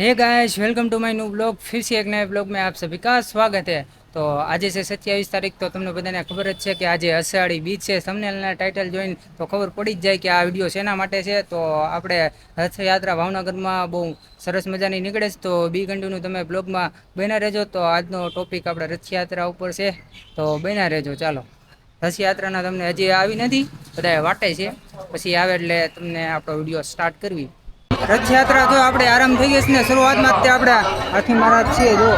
hey guys welcome to my new blog फिर से एक नए ब्लॉग में आप सभी का स्वागत है તો આજે છે સત્યાવીસ તારીખ તો તમને બધાને ખબર જ છે કે આજે અષાઢી બીજ છે થંબનેલના ટાઇટલ જોઈને તો ખબર પડી જ જાય કે આ વિડીયો શેના માટે છે તો આપણે રથયાત્રા ભાવનગરમાં બહુ સરસ મજાની નીકળે છે તો બી કન્ટિન્યુ તમે બ્લોગમાં બન્યા રહેજો તો આજનો ટોપિક આપણે રથયાત્રા ઉપર છે તો બન્યા રહેજો ચાલો રથયાત્રાના તમને હજી આવી નથી બધા વાટે છે પછી આવે એટલે તમને આપણો વિડીયો સ્ટાર્ટ કરવી રથયાત્રા તો આપણે આરામ થઈ ગઈ છે ને શરૂઆતમાં જ તે આપણે હાથી મહારાજ છીએ જો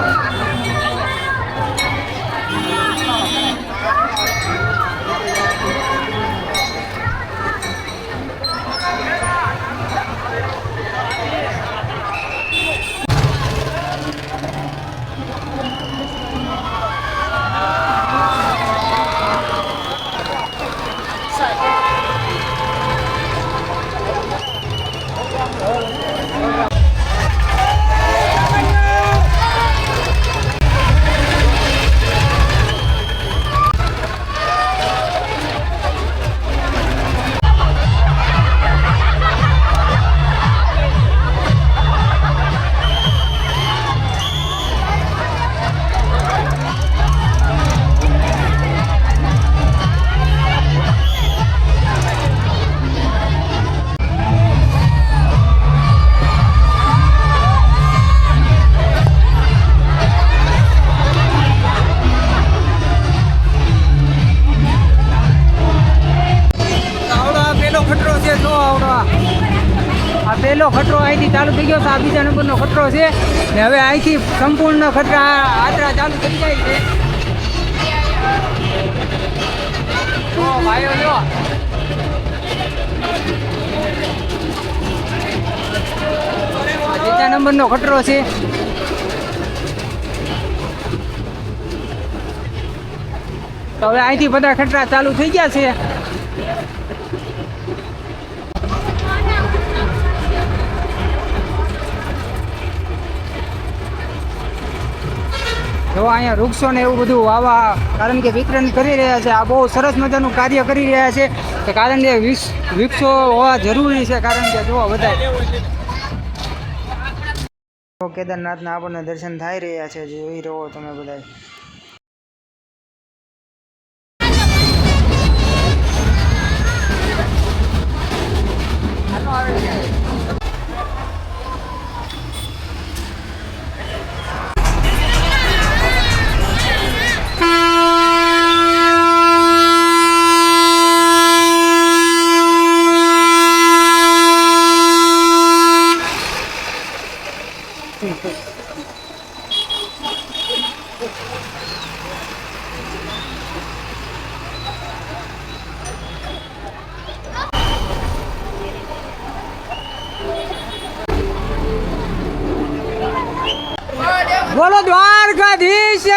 આ. પેલો ખતરો અહીંથી ચાલુ થઈ ગયો છે. આ બીજા નંબરનો ખતરો છે. ને હવે અહીંથી સંપૂર્ણ ખતરા આત્રા ચાલુ થઈ જાય છે. જો ભાઈઓ જો આ નંબરનો ખતરો છે. તો હવે અહીંથી બધા ખતરા ચાલુ થઈ ગયા છે. જો અહીંયા વૃક્ષો ને એવું બધું વાવા, કારણ કે વિતરણ કરી રહ્યા છે. આ બહુ સરસ મજાનું કાર્ય કરી રહ્યા છે. કે કારણ કે વૃક્ષો હોવા જરૂરી છે, કારણ કે જુઓ બધા. કેદારનાથના આપણને દર્શન થઈ રહ્યા છે. જોઈ રહો તમે બધા બોલો દ્વારકાધીશ